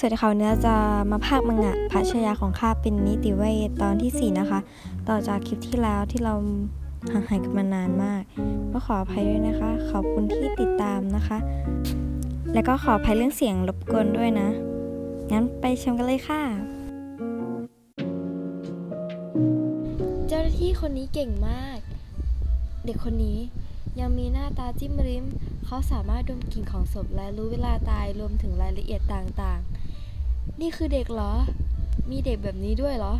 สวัสดีค่ะวันนี้เราจะมาภาคมังงะพระชายาของข้าเป็นนิติเวทตอนที่ 4 นะคะ ต่อจากคลิปที่แล้วที่เราห่างหายกันมานานมาก ก็ขออภัยด้วยนะคะ ขอบคุณที่ติดตามนะคะ แล้วก็ขออภัยเรื่องเสียงรบกวนด้วยนะ งั้นไปชมกันเลยค่ะ เจ้าหน้าที่คนนี้เก่งมาก เด็กคนนี้ยังมีหน้าตาจิ้มริม เขาสามารถดมกลิ่นของศพและรู้เวลาตายรวมถึงรายละเอียดต่างๆ นี่คือเด็กเหรอ มีเด็กแบบนี้ด้วยเหรอ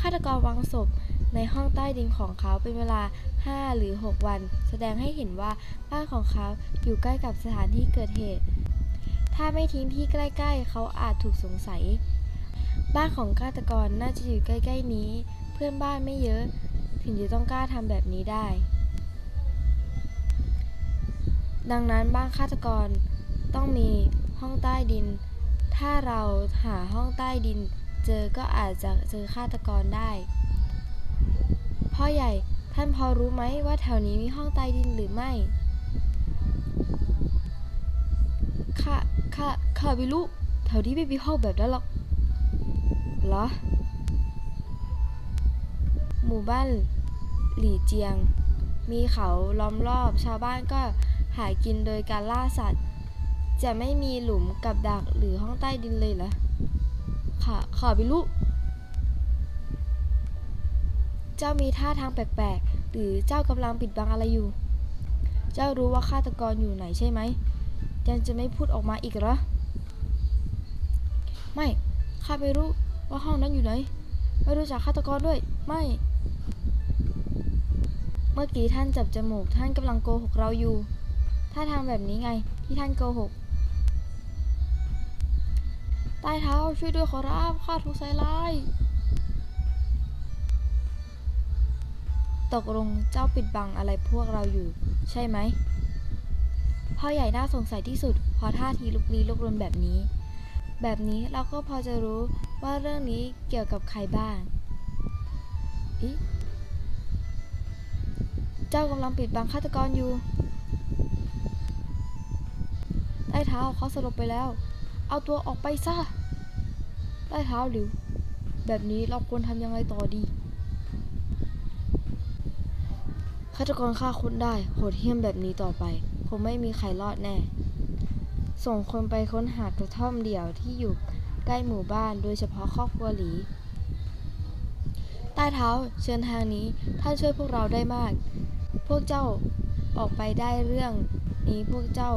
ฆาตกรวางศพในห้องใต้ดินของเขาเป็นเวลา 5 หรือ 6 วัน แสดงให้เห็นว่าบ้านของเขาอยู่ใกล้กับสถานที่เกิดเหตุ ถ้าไม่ทิ้งที่ใกล้ ๆ เขาอาจถูกสงสัย บ้านของฆาตกรน่าจะอยู่ใกล้ ๆ นี้ เพื่อนบ้านไม่เยอะ ถึงจะต้องกล้าทำแบบนี้ได้ ดังนั้นบ้านฆาตกรต้องมี ห้องใต้ดิน ถ้าเราหาห้องใต้ดิน เจอก็อาจจะเจอฆาตกรได้ พ่อใหญ่ท่านพอรู้ไหมว่าแถวนี้มีห้องใต้ดินหรือไม่ข้าข้าข้าไม่รู้แถวนี้ไม่มีห้องแบบนั้นหรอก เหรอ หมู่บ้านหลี่เจียง มีเขาล้อมรอบ ชาวบ้านก็หากินโดยการล่าสัตว์ จะไม่มีหลุมกับดักหรือห้องใต้ดินเลยเหรอข้าข้าไม่รู้เจ้ามีท่าทางแปลกๆ หรือเจ้ากำลังปิดบังอะไรอยู่ เจ้ารู้ว่าฆาตกรอยู่ไหนใช่ไหม ยังจะไม่พูดออกมาอีกเหรอ ไม่ ข้าไม่รู้ว่าห้องนั้นอยู่ไหน ไม่รู้จักฆาตกรด้วย ไม่ เมื่อกี้ท่านจับจมูกท่านกำลังโกหกเราอยู่ถ้าทางแบบนี้ไงที่ท่านโกหก ใต้เท้าช่วยด้วยขอรับข้าถูกใส่ร้ายตกลงเจ้าปิดบังอะไรพวกเราอยู่ ใช่ไหมพ่อใหญ่น่าสงสัยที่สุดพราะท่าทีลุกลี้ลุกลนแบบนี้ แบบนี้เราก็พอจะรู้ว่าเรื่องนี้เกี่ยวกับใครบ้างอิเจ้ากำลังปิดบังฆาตกรอยู่ใต้เท้าเขาสลบไปแล้ว เอาตัวออกไปซะใต้เท้าหลิว แบบนี้เราควรทำยังไงต่อดีฆาตกรฆ่าคนได้โหดเหี้ยมแบบนี้ต่อไปคงไม่มีใครรอดแน่ ส่งคนไปค้นหากระท่อมเดี่ยวที่อยู่ใกล้หมู่บ้านโดยเฉพาะครอบครัวหลี ใต้เท้าเชิญทางนี้ท่านช่วยพวกเราได้มาก พวกเจ้าออกไปได้เรื่องนี้พวกเจ้า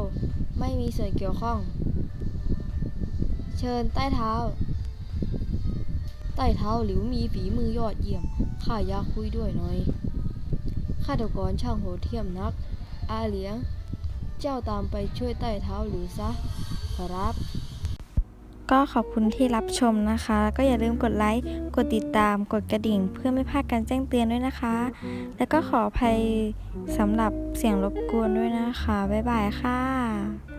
ไม่มีส่วนเกี่ยวข้อง เชิญใต้เท้า ใต้เท้าหลิวมีฝีมือยอดเยี่ยม ข้าอยากคุยด้วยหน่อยฆาตกรช่างโหดเหี้ยมนัก อาเหลียง เจ้าตามไปช่วยใต้เท้าหรือซะ ขอรับ ก็ขอบคุณที่รับชมนะคะ ก็อย่าลืมกดไลค์ กดติดตาม กดกระดิ่ง เพื่อไม่พลาดการแจ้งเตือนด้วยนะคะ แล้วก็ขออภัยสำหรับเสียงรบกวนด้วยนะคะ บ๊ายบายค่ะ